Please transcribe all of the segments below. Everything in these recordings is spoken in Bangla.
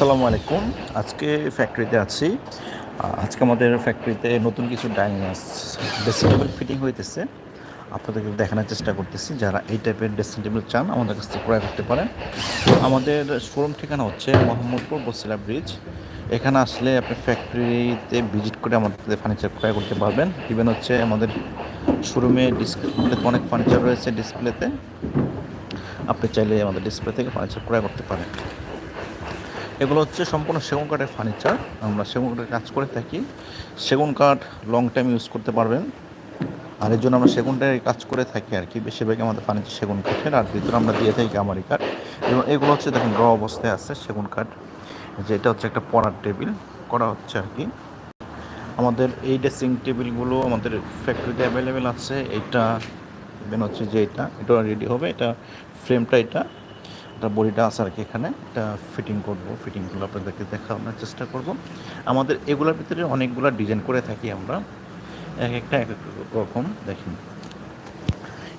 আসসালামু আলাইকুম। আজকে ফ্যাক্টরিতে আছি। আজকে আমাদের ফ্যাক্টরিতে নতুন কিছু ডাইনিয়াস ড্রেসিং টেবিল ফিটিং হইতেছে। আপনাদেরকে দেখানোর চেষ্টা করতেছি। যারা এই টাইপের ড্রেসিং টেবিল চান, আমাদের কাছ থেকে ক্রয় করতে পারেন। আমাদের শোরুম ঠিকানা হচ্ছে মোহাম্মদপুর বসিলা ব্রিজ এখানে আসলে আপনি ফ্যাক্টরিতে ভিজিট করে আমাদের ফার্নিচার ক্রয় করতে পারবেন। ইভেন হচ্ছে আমাদের শোরুমে ডিসপ্লেতে অনেক ফার্নিচার রয়েছে ডিসপ্লেতে আপনি চাইলে আমাদের ডিসপ্লে থেকে ফার্নিচার ক্রয় করতে পারেন। এগুলো হচ্ছে সম্পূর্ণ সেগুন কাঠের ফার্নিচার আমরা সেগুন কাঠের কাজ করে থাকি। সেগুন কাঠ লং টাইম ইউজ করতে পারবেন। আর এর জন্য আমরা সেগুনটাই কাজ করে থাকি আর কি। বেশিরভাগই আমাদের ফার্নিচার সেগুন কাঠের। আর ভিতরে আমরা দিয়ে থাকি গামারি কাঠ। এবং এগুলো হচ্ছে দেখুন র অবস্থায় আছে সেগুন কাঠ। যে এটা হচ্ছে একটা পড়ার টেবিল। করা হচ্ছে আর কি। আমাদের এই ড্রেসিং টেবিলগুলো আমাদের ফ্যাক্টরিতে অ্যাভেলেবেল আছে। এটা হচ্ছে যে এটা এটা রেডি হবে। এটা ফ্রেমটা এটা। এটা বডিটা আছে আর কি এখানে এটা ফিটিং করব ফিটিংগুলো আপনাদেরকে দেখানোর চেষ্টা করব। আমাদের এগুলোর ভিতরে অনেকগুলো ডিজাইন করে থাকি আমরা। এক একটা এক এক রকম, দেখেন।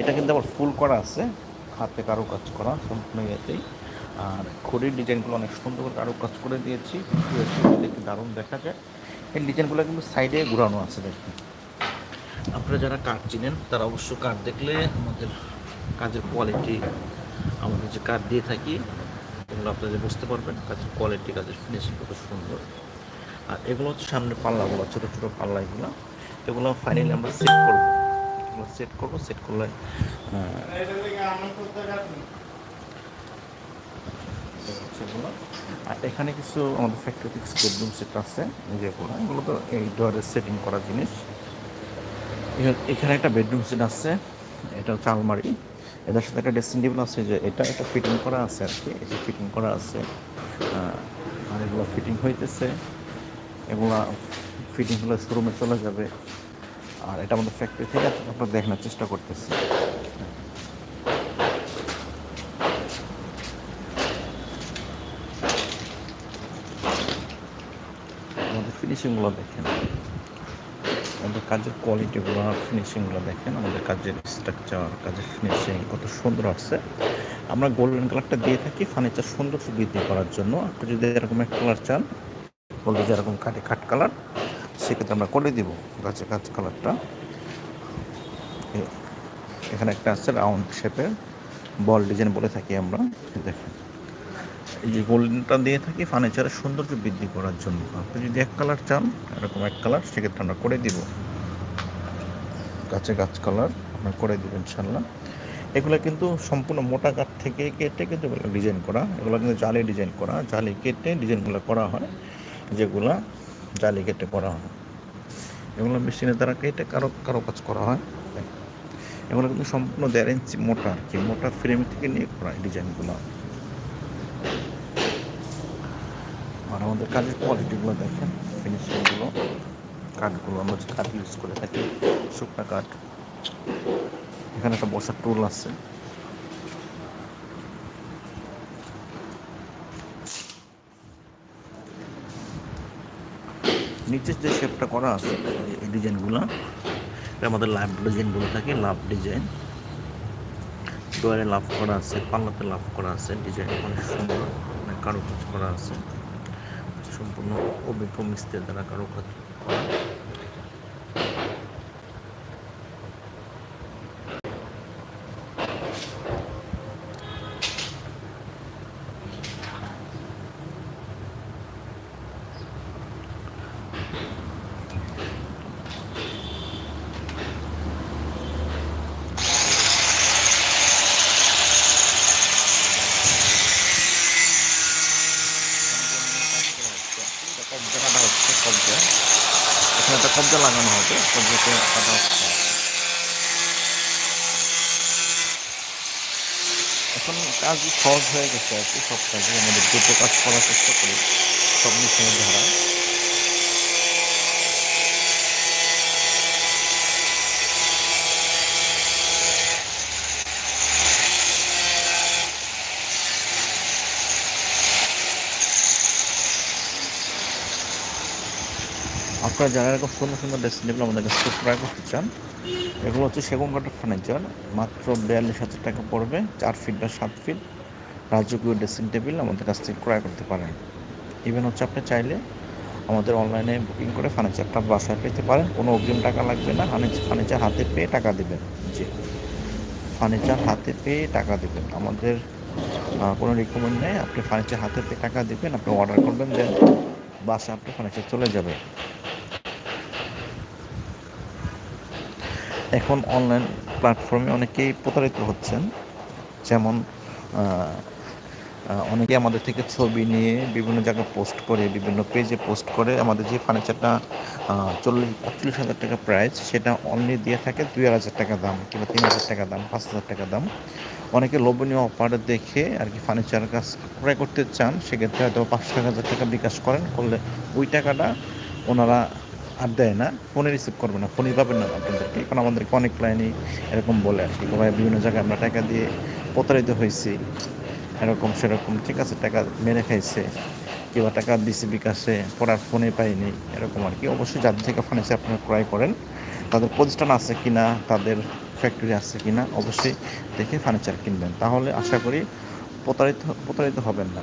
এটা কিন্তু আবার ফুল করা আছে, হাতে কারও কাজ করা সম্পূর্ণ ইয়েতেই আর খড়ির ডিজাইনগুলো অনেক সুন্দর করে কারও কাজ করে দিয়েছি দেখতে দারুণ দেখা যায়। এই ডিজাইনগুলো কিন্তু সাইডে ঘুরানো আছে, দেখুন। আপনারা যারা কাঠ চিনেন, তারা অবশ্য কাঠ দেখলে আমাদের কাজের কোয়ালিটি আমাদের যে কাঠ দিয়ে থাকি এগুলো আপনাদের বুঝতে পারবেন কাজের কোয়ালিটি কাজের ফিনিশিং কত সুন্দর। আর এগুলো হচ্ছে সামনে পাল্লাগুলো, ছোটো ছোটো পাল্লা এগুলো এগুলো ফাইনালি আমরা সেট করব। এগুলো সেট করব সেট করলে আর এখানে কিছু আমাদের ফ্যাক্টরিতে কিছু বেডরুম সেট আছে যেগুলো এগুলো। তো এই ডোয়ারের সেটিং করা জিনিস। এখানে- এখানে একটা বেডরুম সেট আছে, এটা হচ্ছে আলমারি। এটার সাথে একটা ড্রেসিং টেবিল আছে যে এটা একটা ফিটিং করা আছে আর কি। এটা ফিটিং করা আছে আর এগুলো ফিটিং হইতেছে, এগুলা ফিটিং হলে শোরুমে চলে যাবে। আর এটা আমাদের ফ্যাক্টরি থেকে আপনার দেখানোর চেষ্টা করতেছি। আমাদের ফিনিশিংগুলো দেখেন। আমাদের কাজের কোয়ালিটিগুলো ফিনিশিংগুলো দেখেন, আমাদের কাজের স্ট্রাকচার কাজের ফিনিশিং কত সুন্দর আসছে। আমরা গোল্ডেন কালারটা দিয়ে থাকি ফার্নিচার সুন্দর বৃদ্ধি করার জন্য। আপনি যদি এরকম একটা কালার চান বলতে যেরকম কাটে কাট কালার সেক্ষেত্রে আমরা করে দিব গাছে কাজ কালারটা এখানে একটা আছে রাউন্ড শেপের বল ডিজাইন বলে থাকি আমরা দেখেন। এই যে গোল্ডেনটা দিয়ে থাকি ফার্নিচারের সৌন্দর্য বৃদ্ধি করার জন্য। আপনি যদি এক কালার চান, এরকম এক কালার সেক্ষেত্রে আমরা করে দিব। গাছে গাছ কালার আমরা করে দিব ইনশাল্লাহ এগুলো কিন্তু সম্পূর্ণ মোটা কাঠ থেকে কেটে কিন্তু ডিজাইন করা। এগুলো কিন্তু জালি ডিজাইন করা। জালি কেটে ডিজাইনগুলো করা হয়, যেগুলো জালি কেটে করা হয়। এগুলো মেশিনের দ্বারা কেটে কারও কারও কাজ করা হয়। এগুলো কিন্তু সম্পূর্ণ দেড় ইঞ্চি মোটা আর কি। মোটা ফ্রেম থেকে নিয়ে করা ডিজাইনগুলো আর আমাদের কাজের কোয়ালিটিগুলো দেখেন ফিনিশিংগুলো কাঠগুলো, আমরা যে কাঠ ইউজ করে থাকি, শুকনা কাঠ। এখানে একটা বসার টুল আছে। নিচের যে শেপটা করা আছে, এই ডিজাইনগুলো আমাদের লাভ ডিজাইন বলে থাকে লাভ ডিজাইন ডোয়ারে লাভ করা আছে, পাল্লাতে লাভ করা আছে ডিজাইন অনেক সুন্দর, অনেক কারুকাজ করা আছে। সম্পূর্ণ অভিপ্রমিস্তের দ্বারা কারও কবজা কাটা হচ্ছে কবজা এখানে লাগানো হবে কবজাতে কাটা এখন কাজ সহজ হয়ে গেছে আর কি, সব কাজে আমাদের দ্রুত কাজ করার চেষ্টা করি, সব মেশিনের ধারা আপনারা যারা এরকম সুন্দর সুন্দর ড্রেসিং টেবিল আমাদের কাছে ক্রয় করতে চান, এগুলো হচ্ছে সেগুন কাঠের ফার্নিচার মাত্র বিয়াল্লিশ হাজার টাকা পড়বে, চার ফিট বা সাত ফিট রাজকীয় ড্রেসিং টেবিল আমাদের কাছ থেকে ক্রয় করতে পারেন। ইভেন হচ্ছে আপনি চাইলে আমাদের অনলাইনে বুকিং করে ফার্নিচারটা বাসায় পেতে পারেন, কোনো অগ্রিম টাকা লাগবে না ফার্নিচার হাতে পেয়ে টাকা দেবেন। জি ফার্নিচার হাতে পেয়ে টাকা দেবেন। আমাদের কোনো রিকমেন্ড নেই, আপনি ফার্নিচার হাতে পেয়ে টাকা দেবেন, আপনি অর্ডার করবেন দেন বাসা আপনি ফার্নিচার চলে যাবে। এখন অনলাইন প্ল্যাটফর্মে অনেকেই প্রতারিত হচ্ছেন। যেমন অনেকে আমাদের থেকে ছবি নিয়ে বিভিন্ন জায়গায় পোস্ট করে, বিভিন্ন পেজে পোস্ট করে। আমাদের যে ফার্নিচারটা চল্লিশ পঁয়ত্রিশ হাজার টাকা প্রাইস সেটা অনলি দিয়ে থাকে দুই হাজার টাকা দাম কিংবা তিন হাজার টাকা দাম, পাঁচ হাজার টাকা দাম। অনেকে লোভনীয় অফার দেখে আর কি ফার্নিচার কাজ ক্রয় করতে চান, সেক্ষেত্রে হয়তো পাঁচশো হাজার টাকা বিকাশ করেন। করলে ওই টাকাটা ওনারা আর দেয় না, ফোনে রিসিভ করবে না, ফোনই পাবেন না আপনাদেরকে। কারণ আমাদেরকে অনেক ক্লায়েন্টই এরকম বলে আর কি ভাই, বিভিন্ন জায়গায় আমরা টাকা দিয়ে প্রতারিত হয়েছি। এরকম সেরকম, ঠিক আছে, টাকা মেরে খাইছে, কিংবা টাকা দিছে বিকাশে পড়ার ফোনে পাইনি। এরকম আর কি। অবশ্যই যাদের থেকে ফার্নিচার আপনারা ক্রয় করেন। তাদের প্রতিষ্ঠান আছে কি না তাদের ফ্যাক্টরি আছে কি না অবশ্যই দেখে ফার্নিচার কিনবেন। তাহলে আশা করি প্রতারিত প্রতারিত হবেন না।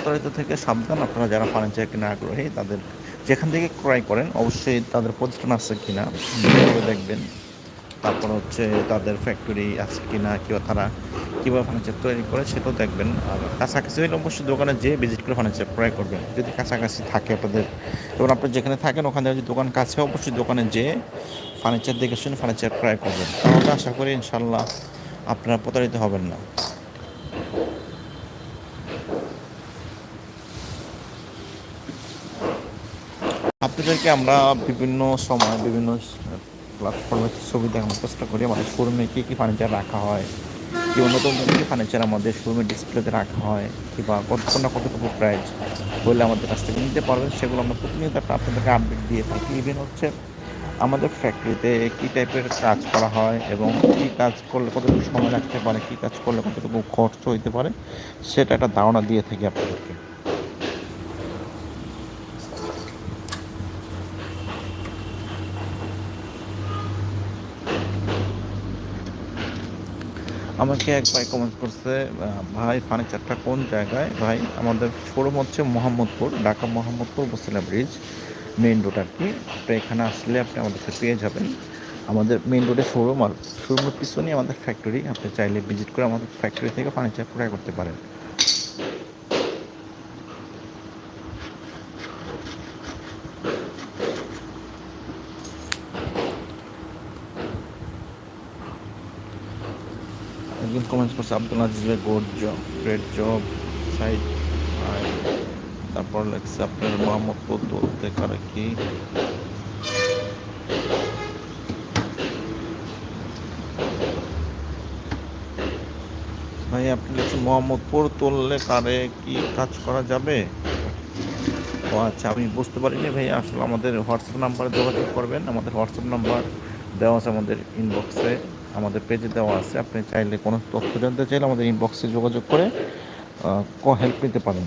প্রতারিত থেকে সাবধান। আপনারা যারা ফার্নিচার কেনা আগ্রহী, তাদের যেখান থেকে ক্রয় করেন, অবশ্যই তাদের প্রতিষ্ঠান আছে কিনা দেখবেন। তারপর হচ্ছে তাদের ফ্যাক্টরি আছে কিনা, কিংবা তারা কীভাবে ফার্নিচার তৈরি করে সেটাও দেখবেন। আর কাছাকাছি হলে অবশ্যই দোকানে যেয়ে ভিজিট করে ফার্নিচার ক্রয় করবেন। যদি কাছাকাছি থাকে আপনাদের, এবং আপনি যেখানে থাকেন, ওখানে যদি দোকান কাছে অবশ্যই দোকানে যেয়ে ফার্নিচার দেখে শুনে ফার্নিচার ক্রয় করবেন। তাহলে আশা করি ইনশাল্লাহ আপনারা প্রতারিত হবেন না। আপনাদেরকে আমরা বিভিন্ন সময় বিভিন্ন প্ল্যাটফর্মে ছবি দেখানোর চেষ্টা করি। আমাদের শোরুমে কী কী ফার্নিচার রাখা হয়? কিংবা নতুন কী কী ফার্নিচার আমাদের শোরুমে ডিসপ্লেতে রাখা হয়? কিংবা কত না কতটুকু প্রাইস বলে আমাদের কাছ থেকে নিতে পারবেন? সেগুলো আমরা প্রতিনিয়ত একটা আপনাদেরকে আপডেট দিয়ে থাকি। ইভেন হচ্ছে আমাদের ফ্যাক্টরিতে কী টাইপের কাজ করা হয় এবং কী কাজ করলে কতটুকু সময় লাগতে পারে, কী কাজ করলে কতটুকু খরচ হইতে পারে, সেটা একটা ধারণা দিয়ে থাকি আপনাদেরকে। আমাকে এক ভাই কমেন্ট করছে ভাই, ফার্নিচারটা কোন জায়গায়? ভাই, আমাদের শোরুম হচ্ছে Mohammadpur, Dhaka Mohammadpur Basila bridge main road আর কি। তো এখানে আসলে আপনি আমাদেরকে পেয়ে যাবেন। আমাদের মেইন রোডে শোরুম আর শোরুমের পিছনেই আমাদের ফ্যাক্টরি আপনি চাইলে ভিজিট করে আমাদের ফ্যাক্টরি থেকে ফার্নিচার ক্রয় করতে পারেন। একজন কমেন্টস করছে, আব্দুল আজিজ ভাই good job great job side তারপর লেগছে আপনার মোহাম্মদ পদ্দুল দেখার কি? ভাই, আপনি লিখছেন মোহাম্মদপুর তুললে কারে কি কাজ করা যাবে? ও আচ্ছা আমি বুঝতে পারিনি ভাই, আসলে আমাদের হোয়াটসঅ্যাপ নাম্বারে যোগাযোগ করবেন, আমাদের হোয়াটসঅ্যাপ নাম্বার দেওয়া আছে আমাদের ইনবক্সে আমাদের পেজে দেওয়া আছে। আপনি চাইলে কোনো তথ্য জানতে চাইলে আমাদের ইনবক্সে যোগাযোগ করে হেল্প নিতে পারেন।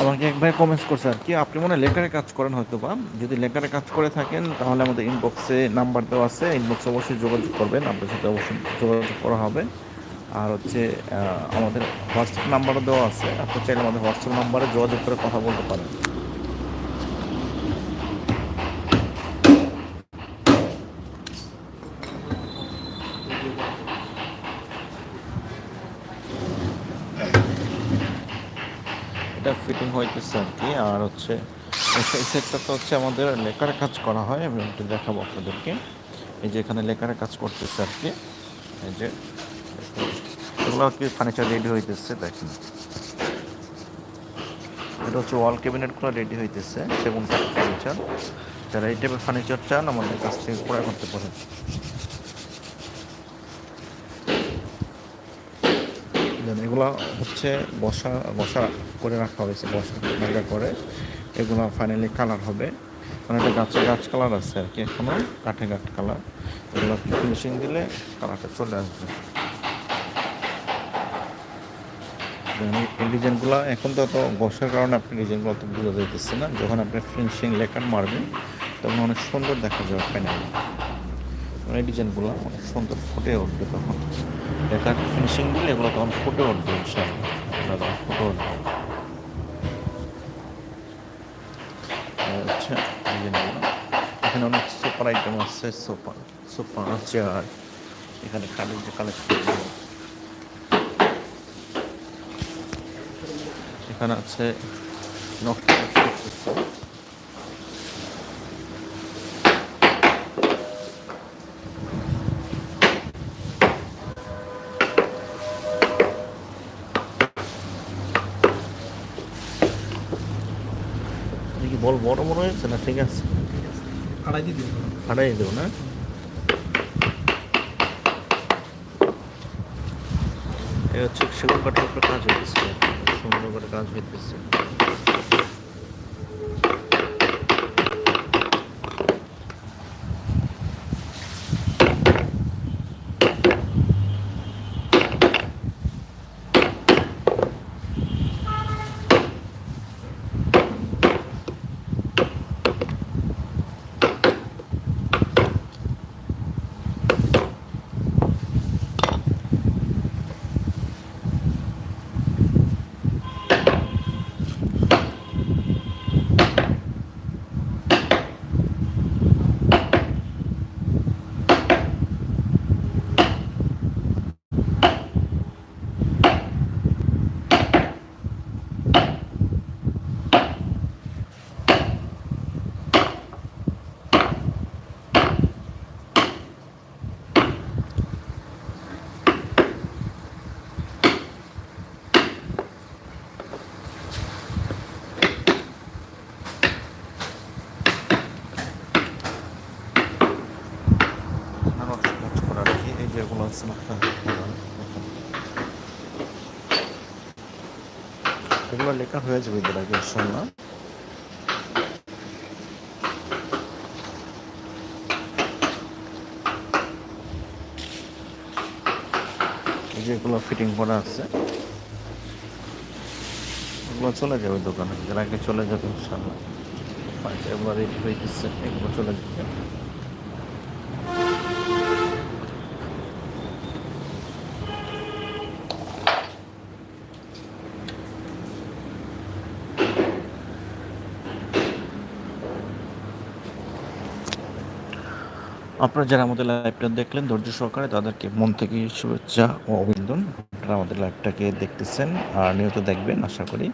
আমাকে এক ভাই কমেন্টস করছে আর কি, আপনি মনে হয় লেখারে কাজ করেন হয়তো বা যদি লেখারে কাজ করে থাকেন, তাহলে আমাদের ইনবক্সে নাম্বার দেওয়া আছে। ইনবক্সে অবশ্যই যোগাযোগ করবেন। আপনার সাথে অবশ্যই যোগাযোগ করা হবে। আর হচ্ছে আমাদের হোয়াটসঅ্যাপ নাম্বারও দেওয়া আছে। আপনি চাইলে আমাদের হোয়াটসঅ্যাপ নাম্বারে যোগাযোগ করে কথা বলতে পারেন। এটা ফিটিং হইতেছে আর কি আর হচ্ছে, এই সেটটাতে হচ্ছে আমাদের লেকার কাজ করা হয়। আমি একটু দেখাবো আপনাদেরকে। এই যে এখানে লেকার কাজ করতেছে আর কি এই যে এগুলো আর কি ফার্নিচার রেডি হইতেছে, দেখেন। এটা হচ্ছে ওয়াল ক্যাবিনেটগুলো রেডি হইতেছে সেগুন ফার্নিচার যারা এই টাইপের ফার্নিচার চান, আমাদের কাছ থেকে ক্রয় করতে পারেন। দেন। এগুলো হচ্ছে বসা বসা করে রাখা হয়েছে, বসা জায়গা করে। এগুলো ফাইনালি কালার হবে। মানে একটা গাছে গাছ কালার আছে আর কি এখনও, কাঠে কাঠ কালার এগুলো ফিনিশিং দিলে কালারটা চলে আসবে। ডিজাইনগুলো এখন তো অত বসার কারণে আপনি ডিজাইনগুলো অত বোঝা যাইতেছে না। যখন আপনি ফিনিশিং লেখার মারবেন, তখন অনেক সুন্দর দেখা যাবে ফাইনালি এই ডিজাইনগুলো অনেক সুন্দর ফুটে উঠবে তখন। লেখার ফিনিশিং দিলে এগুলো তখন ফুটে উঠবে ইনশাআল্লাহ এগুলো তখন ফুটে উঠবে। হচ্ছে এখানে অনেক সুপার আইটেম আছে, সুপার সুপার চেয়ার এখানে কালের যে কালেকশন এখানে আছে নকশা কি বল বড় বড় হয়েছে না ঠিক আছে? আড়াই দিয়ে হারাই দেবো না? এই হচ্ছে সেগুন কাঠের উপরে কাজ হইতেছে। সুন্দর করে কাজ হইতেছে দেখতেছেন আপনারা এগুলো লেখা হয়ে যাবে এদের আগে শোন না এই যে এগুলো ফিটিং করা আছে এগুলো চলে যাবে দোকানে যারা আগে চলে যাবে ইনশাল্লাহ একবার রেডি হয়ে এগুলো চলে যাবে। আপনারা যারা আমাদের লাইভটা দেখলেন, ধৈর্য সহকারে তাদেরকে মন থেকে শুভেচ্ছা ও অভিনন্দন। আপনারা আমাদের লাইভটাকে দেখতেছেন আর নিয়ত দেখবেন, আশা করি।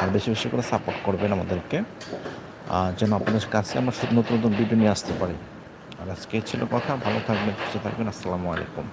আর বেশি বেশি করে সাপোর্ট করবেন আমাদেরকে। যেন আপনাদের কাছে আমরা নতুন নতুন ভিডিও নিয়ে আসতে পারি। আর আজকে ছিল কথা। ভালো থাকবেন, সুস্থ থাকবেন। আসসালামু আলাইকুম।